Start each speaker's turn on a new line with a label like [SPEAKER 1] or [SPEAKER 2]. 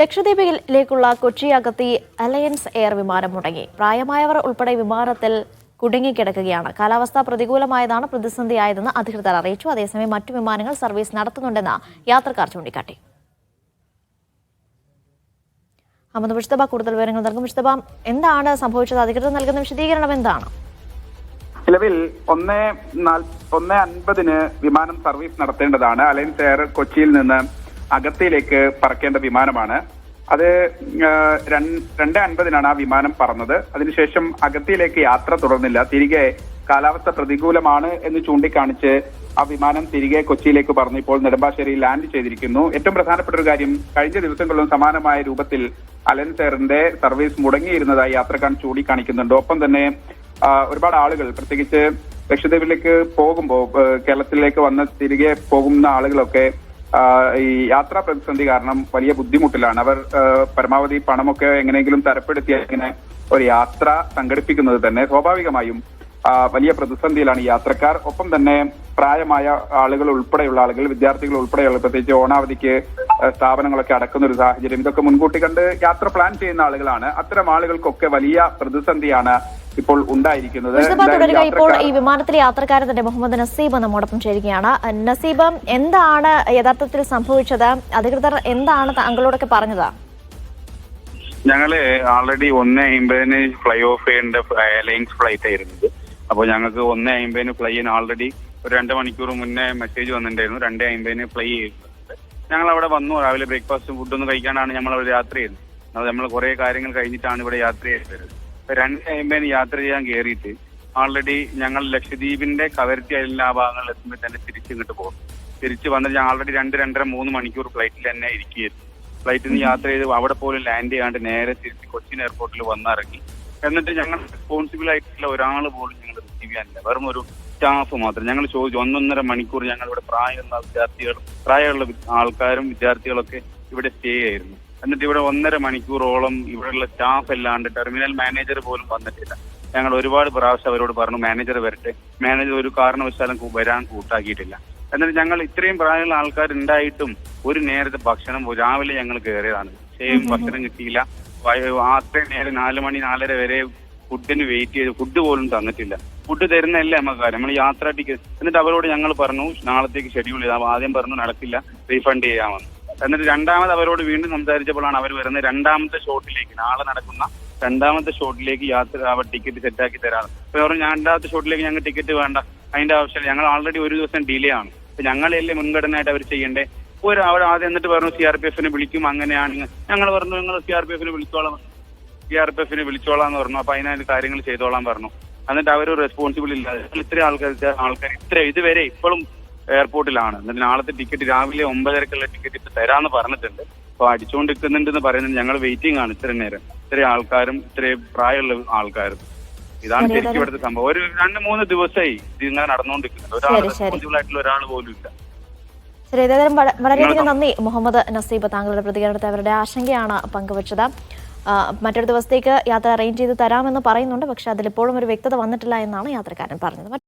[SPEAKER 1] ലക്ഷദ്വീപിലേക്കുള്ള Kochi Agatti Alliance Air വിമാനം മുടങ്ങി. പ്രായമായവർ ഉൾപ്പെടെ വിമാനത്തിൽ കുടുങ്ങിക്കിടക്കുകയാണ്. കാലാവസ്ഥ പ്രതികൂലമായതാണ് പ്രതിസന്ധിയായതെന്ന് അധികൃതർ അറിയിച്ചു. അതേസമയം മറ്റു വിമാനങ്ങൾ സർവീസ് നടത്തുന്നുണ്ടെന്ന് യാത്രക്കാർ ചൂണ്ടിക്കാട്ടി. അഹമ്മദ് കൂടുതൽ വിവരങ്ങൾ നൽകും. എന്താണ് സംഭവിച്ചത്? അധികൃതർ നൽകുന്ന വിശദീകരണം എന്താണ്?
[SPEAKER 2] നിലവിൽ ഒന്ന് ഒന്ന് അൻപതിന് വിമാനം സർവീസ് നടത്തേണ്ടതാണ്. അലയൻസ് എയർ കൊച്ചിയിൽ നിന്ന് അഗത്തിയിലേക്ക് പറക്കേണ്ട വിമാനമാണ്. അത് രണ്ട് അൻപതിനാണ് ആ വിമാനം പറന്നത്. അതിനുശേഷം അഗത്തിയിലേക്ക് യാത്ര തുടർന്നില്ല. തിരികെ കാലാവസ്ഥ പ്രതികൂലമാണ് എന്ന് ചൂണ്ടിക്കാണിച്ച് ആ വിമാനം തിരികെ കൊച്ചിയിലേക്ക് പറന്നു. ഇപ്പോൾ നെടുമ്പാശ്ശേരിയിൽ ലാൻഡ് ചെയ്തിരിക്കുന്നു. ഏറ്റവും പ്രധാനപ്പെട്ട ഒരു കാര്യം കഴിഞ്ഞ ദിവസങ്ങളിലും സമാനമായ രൂപത്തിൽ അലൻ സെയറിന്റെ സർവീസ് മുടങ്ങിയിരുന്നതായി യാത്രക്കാർ ചൂണ്ടിക്കാണിക്കുന്നുണ്ട്. ഒപ്പം തന്നെ ഒരുപാട് ആളുകൾ പ്രത്യേകിച്ച് ലക്ഷദ്വീപിലേക്ക് പോകുമ്പോൾ കേരളത്തിലേക്ക് വന്ന് തിരികെ പോകുന്ന ആളുകളൊക്കെ ഈ യാത്രാ പ്രതിസന്ധി കാരണം വലിയ ബുദ്ധിമുട്ടിലാണ്. അവർ പരമാവധി പണമൊക്കെ എങ്ങനെയെങ്കിലും തരപ്പെടുത്തി അങ്ങനെ ഒരു യാത്ര സംഘടിപ്പിക്കുന്നത് തന്നെ സ്വാഭാവികമായും വലിയ പ്രതിസന്ധിയിലാണ് യാത്രക്കാർ. ഒപ്പം തന്നെ പ്രായമായ ആളുകൾ ഉൾപ്പെടെയുള്ള ആളുകൾ വിദ്യാർത്ഥികൾ ഉൾപ്പെടെയുള്ള പ്രത്യേകിച്ച് ഓണാവധിക്ക് സ്ഥാപനങ്ങളൊക്കെ അടക്കുന്ന ഒരു സാഹചര്യം ഇതൊക്കെ മുൻകൂട്ടി കണ്ട് യാത്ര പ്ലാൻ ചെയ്യുന്ന ആളുകളാണ്. അത്തരം ആളുകൾക്കൊക്കെ വലിയ പ്രതിസന്ധിയാണ് ഇപ്പോൾ ഉണ്ടായിരിക്കുന്നത്.
[SPEAKER 1] ഇപ്പോൾ ഈ വിമാനത്തിലെ യാത്രക്കാരൻ തന്നെ മുഹമ്മദ് നസീബ് നമ്മോടൊപ്പം ചേരുകയാണ്. നസീബ് എന്താണ് യഥാർത്ഥത്തിൽ സംഭവിച്ചത്? അധികൃതർ എന്താണ് താങ്കളോടൊക്കെ പറഞ്ഞത്?
[SPEAKER 3] ഞങ്ങൾ ആൾറെഡി ഒന്ന് അമ്പതിന് ഫ്ലൈ ഓഫ് ചെയ്യേണ്ട എയർലൈൻസ് ഫ്ലൈറ്റ് ആയിരുന്നത് അപ്പോൾ ഞങ്ങൾക്ക് ഒന്ന് അമ്പതിന് ഫ്ലൈ ചെയ്യാൻ ആൾറെഡി ഒരു രണ്ട് മണിക്കൂർ മുന്നേ മെസ്സേജ് വന്നിട്ടുണ്ടായിരുന്നു. രണ്ട് അമ്പതിന് ഫ്ലൈ ചെയ്യുന്നുണ്ട്. ഞങ്ങൾ അവിടെ വന്നു രാവിലെ ബ്രേക്ക്ഫാസ്റ്റും ഫുഡൊന്നും കഴിക്കാനാണ് നമ്മൾ അവിടെ യാത്ര ചെയ്യുന്നത്. നമ്മൾ കുറെ കാര്യങ്ങൾ കഴിഞ്ഞിട്ടാണ് ഇവിടെ യാത്ര ചെയ്തത്. രണ്ട് അമ്പതിന് യാത്ര ചെയ്യാൻ കയറിയിട്ട് ഓൾറെഡി ഞങ്ങൾ ലക്ഷദ്വീപിന്റെ കവരത്തി എല്ലാ ഭാഗങ്ങളിൽ എത്തുമ്പോൾ തന്നെ തിരിച്ചിങ്ങോട്ട് പോകും. തിരിച്ച് വന്നിട്ട് ഞാൻ ഓൾറെഡി രണ്ട് രണ്ടര മൂന്ന് മണിക്കൂർ ഫ്ലൈറ്റിൽ തന്നെ ഇരിക്കുകയായിരുന്നു. ഫ്ലൈറ്റിൽ നിന്ന് യാത്ര ചെയ്ത് അവിടെ പോലും ലാൻഡ് ചെയ്യാണ്ട് നേരെ തിരിച്ച് കൊച്ചിൻ എയർപോർട്ടിൽ വന്നിറങ്ങി. എന്നിട്ട് ഞങ്ങൾ റെസ്പോൺസിബിൾ ആയിട്ടുള്ള ഒരാൾ പോലും ഞങ്ങൾ റിസീവ് ചെയ്യാനില്ല. വെറും ഒരു സ്റ്റാഫ് മാത്രം. ഞങ്ങൾ ചോദിച്ചു ഒന്നൊന്നര മണിക്കൂർ ഞങ്ങൾ ഇവിടെ പ്രായമുള്ള വിദ്യാർത്ഥികൾ പ്രായമുള്ള ആൾക്കാരും വിദ്യാർത്ഥികളൊക്കെ ഇവിടെ സ്റ്റേ ആയിരുന്നു. എന്നിട്ട് ഇവിടെ ഒന്നര മണിക്കൂറോളം ഇവിടെയുള്ള സ്റ്റാഫ് അല്ലാണ്ട് ടെർമിനൽ മാനേജർ പോലും വന്നിട്ടില്ല. ഞങ്ങൾ ഒരുപാട് പ്രാവശ്യം അവരോട് പറഞ്ഞു മാനേജർ വരട്ടെ. മാനേജർ ഒരു കാരണവശാലും വരാൻ കൂട്ടാക്കിയിട്ടില്ല. എന്നിട്ട് ഞങ്ങൾ ഇത്രയും പ്രായമുള്ള ആൾക്കാർ ഉണ്ടായിട്ടും ഒരു നേരത്തെ ഭക്ഷണം രാവിലെ ഞങ്ങൾ കയറിയതാണ്. സെയിം ഭക്ഷണം കിട്ടിയില്ല. അത്രയും നേരം നാല് മണി നാലര വരെ ഫുഡിന് വെയിറ്റ് ചെയ്ത് ഫുഡ് പോലും തന്നിട്ടില്ല. ഫുഡ് തരുന്നതല്ല നമുക്ക് കാര്യം നമ്മൾ യാത്ര ടിക്കറ്റ് എന്നിട്ട് അവരോട് ഞങ്ങൾ പറഞ്ഞു നാളത്തേക്ക് ഷെഡ്യൂൾ ചെയ്താൽ ആദ്യം പറഞ്ഞു നടക്കില്ല. റീഫണ്ട് ചെയ്യാമെന്ന് എന്നിട്ട് രണ്ടാമത് അവരോട് വീണ്ടും സംസാരിച്ചപ്പോഴാണ് അവർ വരുന്നത്. രണ്ടാമത്തെ ഷോട്ടിലേക്ക് നാളെ നടക്കുന്ന രണ്ടാമത്തെ ഷോട്ടിലേക്ക് യാത്ര അവർ ടിക്കറ്റ് സെറ്റാക്കി തരാറ്. അപ്പൊ പറഞ്ഞു രണ്ടാമത്തെ ഷോട്ടിലേക്ക് ഞങ്ങൾ ടിക്കറ്റ് വേണ്ട. അതിന്റെ ആവശ്യം ഞങ്ങൾ ആൾറെഡി ഒരു ദിവസം ഡിലേ ആണ്. അപ്പൊ ഞങ്ങളല്ലേ മുൻഗണനയായിട്ട് അവർ ചെയ്യണ്ടേ? ഒരു അവർ ആദ്യം എന്നിട്ട് പറഞ്ഞു സി ആർ പി എഫിനെ വിളിക്കും. അങ്ങനെയാണ് ഞങ്ങൾ പറഞ്ഞു നിങ്ങൾ സി ആർ പി എഫിനെ വിളിച്ചോളാം. സി ആർ പി എഫിനെ വിളിച്ചോളാം എന്ന് പറഞ്ഞു. അപ്പൊ അതിനായിട്ട് കാര്യങ്ങൾ ചെയ്തോളാം പറഞ്ഞു. എന്നിട്ട് അവർ റെസ്പോൺസിബിൾ ഇല്ലാതെ ഇത്രയും ആൾക്കാർ ആൾക്കാർ ഇത്ര ഇതുവരെ ഇപ്പോഴും എയർപോർട്ടിലാണ്. എന്നിട്ട് നാളത്തെ ടിക്കറ്റ് രാവിലെ ഒമ്പതരക്കുള്ള ടിക്കറ്റ് ഇപ്പൊ തരാന്ന് പറഞ്ഞിട്ടുണ്ട്. അപ്പൊ അടിച്ചുകൊണ്ടിരിക്കുന്നുണ്ടെന്ന് പറയുന്നത് ഞങ്ങൾ വെയിറ്റിംഗ് ആണ് ഇത്രയും നേരം. ഇത്രയും ആൾക്കാരും ഇത്രയും പ്രായമുള്ള ആൾക്കാരും. ഇതാണ് ശരിക്കും ഇവിടുത്തെ സംഭവം. ഒരു രണ്ട് മൂന്ന് ദിവസമായി ഇത് ഇങ്ങനെ നടന്നുകൊണ്ടിരിക്കുന്നുണ്ട് ഒരാൾ. റെസ്പോൺസിബിൾ ആയിട്ടുള്ള ഒരാൾ പോലും ഇല്ല.
[SPEAKER 1] ശരി ഏതായാലും വള- വളരെയധികം നന്ദി. മുഹമ്മദ് നസീബ് താങ്കളുടെ പ്രതികരണത്തെ അവരുടെ ആശങ്കയാണ് പങ്കുവച്ചത്. മറ്റൊരു ദിവസത്തേക്ക് യാത്ര അറേഞ്ച് ചെയ്ത് തരാമെന്ന് പറയുന്നുണ്ട്. പക്ഷേ അതിലിപ്പോഴും ഒരു വ്യക്തത വന്നിട്ടില്ല എന്നാണ് യാത്രക്കാരൻ പറഞ്ഞത്.